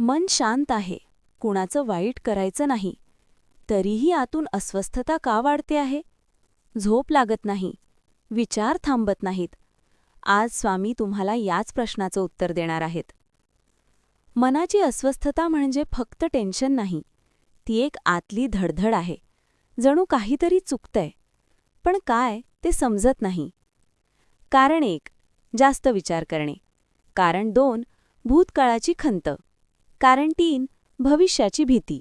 मन शांत आहे. कुणाचं वाईट करायचं नाही. तरीही आतून अस्वस्थता का वाढते आहे? झोप लागत नाही. विचार थांबत नाहीत. आज स्वामी तुम्हाला याच प्रश्नाचं उत्तर देणार आहेत. मनाची अस्वस्थता म्हणजे फक्त टेन्शन नाही. ती एक आतली धडधड आहे. जणू काहीतरी चुकतंय. पण काय ते समजत नाही. कारण एक जास्त विचार करणे. कारण दोन भूतकाळाची खंत. कारण तीन भविष्याची भीती.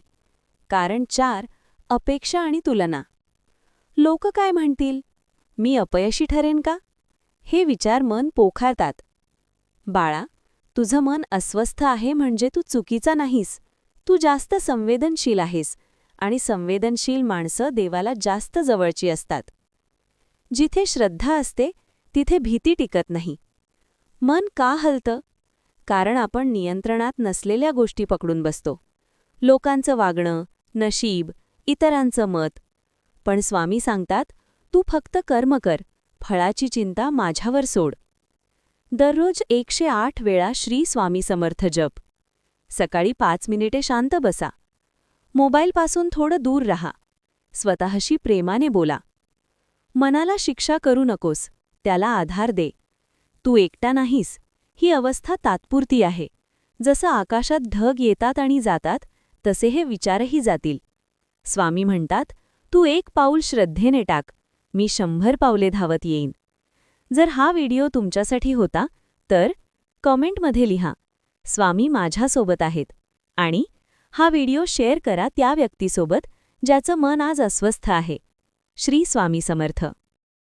कारण चार अपेक्षा आणि तुलना. लोक काय म्हणतील? मी अपयशी ठरेन का? हे विचार मन पोखारतात. बाळा तुझं मन अस्वस्थ आहे म्हणजे तू चुकीचा नाहीस. तू जास्त संवेदनशील आहेस आणि संवेदनशील माणसं देवाला जास्त जवळची असतात. जिथे श्रद्धा असते तिथे भीती टिकत नाही. मन का हलतं? कारण आपण नियंत्रणात नसलेल्या गोष्टी पकडून बसतो. लोकांचं वागणं नशीब इतरांचं मत. पण स्वामी सांगतात तू फक्त कर्म कर फळाची चिंता माझ्यावर सोड. दररोज एकशे आठ वेळा श्री स्वामी समर्थ जप. सकाळी पाच मिनिटे शांत बसा. मोबाईलपासून थोडं दूर रहा. स्वतःशी प्रेमाने बोला. मनाला शिक्षा करू नकोस त्याला आधार दे. तू एकटा नाहीस ही अवस्था तात्पुरती आहे. जसं आकाशात ढग येतात आणि जातात तसे हे विचारही जातील. स्वामी म्हणतात तू एक पाऊल श्रद्धेने टाक. मी शंभर पावले धावत येईन. जर हा व्हिडिओ तुमच्यासाठी होता तर कॉमेंटमध्ये लिहा. स्वामी माझ्यासोबत आहेत. आणि हा व्हिडिओ शेअर करा त्या व्यक्तीसोबत ज्याचं मन आज अस्वस्थ आहे. श्री स्वामी समर्थ.